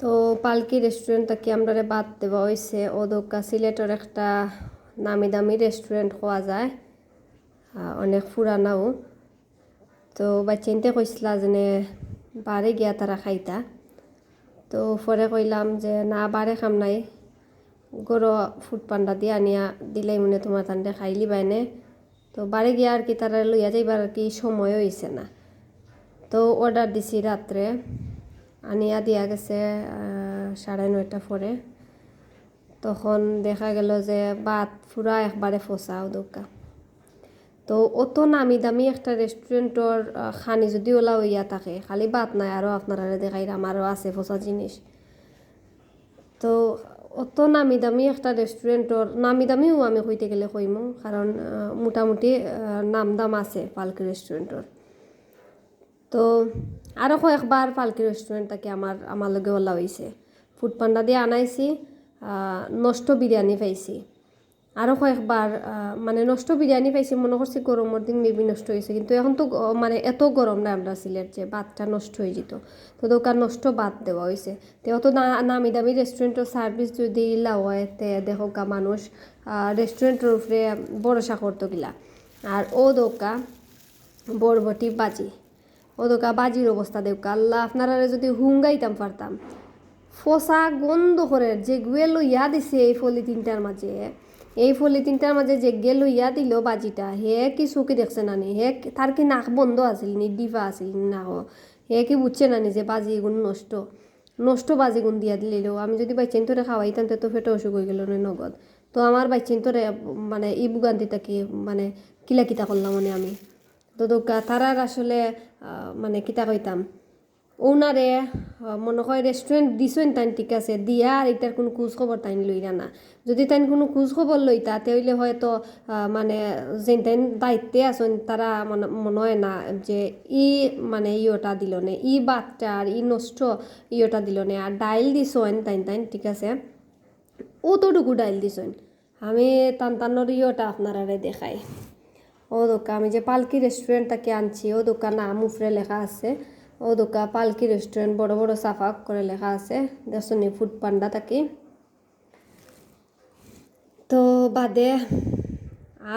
তো পালকি রেস্টুরেন্ট থেকে আমরা বাদ দেওয়া হয়েছে ওদকা সিলেটের একটা নামি দামি রেস্টুরেন্ট হওয়া যায় অনেক পুরানাও তো বাচ্চাইনতে কইসলা যে বারে গিয়া তারা খাইতা। তো পরে কইলাম যে, না, বারে খাম নাই। গরো ফুড পান্ডা দিয়ে আনিয়া দিলেই মনে তোমার তান্ডে খাইলি বাইনে তো বাড়ি গিয়া আর কি তারা লইয়া যাইবার আর কি সময় হয়েছে না। তো অর্ডার দিছি রাত্রে। আনিয়া দিয়া গেছে সাড়ে নয়টা পরে। তখন দেখা গেল যে বাত পুরা একবারে ফসাও দোকা তো অত নামি দামি একটা রেস্টুরেন্টর খানি যদি ওলা হইয়া থাকে, খালি বাত নাই আরও আপনারা দেখাইলাম আরও আছে ফসা জিনিস। তো অত নামি দামি একটা রেস্টুরেন্টর নামি দামিও আমি কইতে গেলে কইমু, কারণ মোটামুটি নাম দাম আছে পালকি রেস্টুরেন্টর তো আরও কয়েকবার পালকি রেস্টুরেন্ট থেকে আমার আমার লগে ওলা হয়েছে ফুড পান্ডা দিয়ে আনাইছি নষ্ট বিরিয়ানি পাইছি। আরও কয়েকবার মানে নষ্ট বিরিয়ানি পাইছি, মনে করছি গরমের দিন মেবি নষ্ট হয়েছে কিন্তু এখন তো মানে এত গরম না আমরা সিলেট যে ভাতটা নষ্ট হয়ে যেত। তো দোকান নষ্ট বাদ দেওয়া হয়েছে তো অত নামি দামি রেস্টুরেন্টের সার্ভিস যদি ইলা হয় তে দেখো গা মানুষ রেস্টুরেন্টের উপরে ভরসা করতো গিলা। আর ও দোকা, বরবটি বাজি। ও দোকা বাজির অবস্থা দেউকা, আল্লাহ আপনারা যদি হুঙ্গাইতাম পারতাম। ফসা গন্ধ করে যে গুয়ে লইয়া দিছে এই ফলি তিনটার মাঝে, এই ফলি তিনটার মাঝে যে গে লইয়া দিল বাজিটা, হে কি চুকি দেখছে নানি হে কি- তার কি নাক বন্ধ আছিল নি ডিফা আছিল নি না হে? কি বুঝছে নানি যে বাজি গুণ নষ্ট? নষ্ট বাজি গুণ দিয়া দিল আমি যদি বাইচেন তোরে খাওয়াইতাম তো ফেটে অসুখ হয়ে গেল না নগদ। তো আমার বাইচেন তোরে মানে ই বুগান্তিটা কি মানে কিলা কিতা করলাম মানে আমি। তো দোকা তারার আসলে মানে কিতা কইতাম। ওনারে মনে হয় রেস্টুরেন্ট দিছেন তাইন ঠিক আছে, দিয়া আর এটার কোনো খোঁজ খবর তাইন লইরা না যদি তাইন কোনো খোঁজ খবর লইতা তেইলে হয়তো মানে যে তাইন দায়িত্বে আছেন তারা মানে হয় না যে ই মানে ইয়োটা দিল নে, ই বাতটা আর ই নষ্ট ইয়োটা দিল নে আর ডাইল দিছেন তাইন তাইন ঠিক আছে। অতটুকু ডাইল দিছেন আমি টান টানোর ইয়োটা আপনারা দেখাই। ও দোকা, আমি যে পালকি রেস্টুরেন্ট থেকে আনছি, ও দোকান নাম উপরে লেখা আছে। ও দোকা, পালকি রেস্টুরেন্ট বড় বড় সাফা করে লেখা আছে। দেখুন ফুড পান্ডা থাকি তো বাদে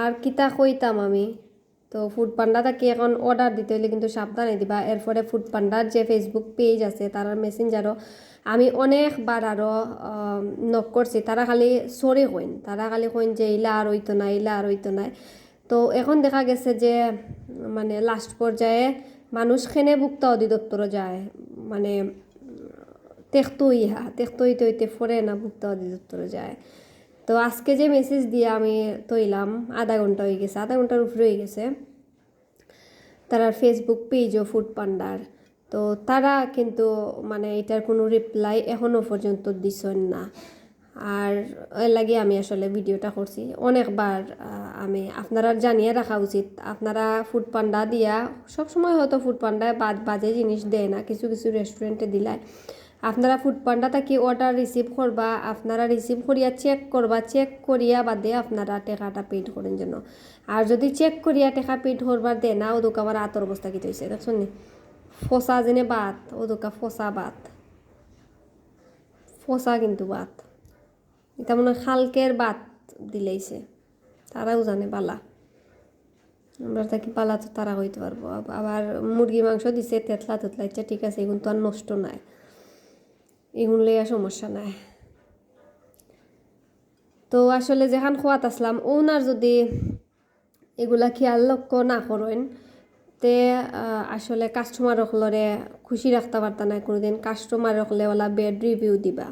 আর কিতা কইতাম আমি? তো ফুড পান্ডা থাকি এখন অর্ডার দিতে হলে কিন্তু সাবধানে দিবা। এরপরে ফুড পান্ডার যে ফেসবুক পেজ আছে তার মেসেঞ্জারও আমি অনেকবার আরও নক করছি। তারা খালি সরি কইন। তারা খালি কইন যে ইলা আর হইতো না ইলা আর হইতো না। তো এখন দেখা গেছে যে মানে লাস্ট পর্যায়ে মানুষ খেনে ভুক্তা অধিদপ্তরও যায়। মানে তেখতো ইহা হইতে ফরে না ভুক্তা অধিদপ্তরে যায়। তো আজকে যে মেসেজ দিয়ে আমি তৈলাম আধা ঘণ্টা হয়ে গেছে, আধা ঘণ্টার উপরে হয়ে গেছে। তারা ফেসবুক পেজও ফুড পান্ডার তো তারা কিন্তু মানে এটার কোনো রিপ্লাই এখনও পর্যন্ত দিছেন না। আর এর লাগে আমি আসলে ভিডিওটা করছি। অনেকবার আমি আপনারা জানিয়ে রাখা উচিত। আপনারা ফুড পান্ডা দিয়া, সবসময় হয়তো ফুড পান্ডায় বাদ বাজে জিনিস দেয় না, কিছু কিছু রেস্টুরেন্টে দিলায়। আপনারা ফুড পান্ডা থাকি অর্ডার রিসিভ করবা, আপনারা রিসিভ করিয়া চেক করবা চেক করিয়া বাদে আপনারা টেকাটা পেড করেন যেন। আর যদি চেক করিয়া টেকা পেড করবার দেয় না ও দোকাবার আতর অবস্থা কি হয়েছে দেখছেন ফসা যেনে বাত ও দোকা ফসা বাত ফসা কিন্তু বাত এটা মনে হয় খালকের বাত দিলেইছে। তারাও জানে পালা। আমরা থাকি পালা তো তারা হইতে পারব। আবার মুরগি মাংস দিছে, তেতলা তেতলা, ইচ্ছা ঠিক আছে এগুলো তো আর নষ্ট নাই। এগুলো লইয়া সমস্যা নাই। তো আসলে যেখান খোয়াত আসলাম ওনার যদি এগুলা খেয়াল লক্ষ্য না করেন, তে আসলে কাস্টমার হলরে খুশি রাখতে পারতা না কোনোদিন কাস্টমার হলে ওলা বেড রিভিউ দিবা।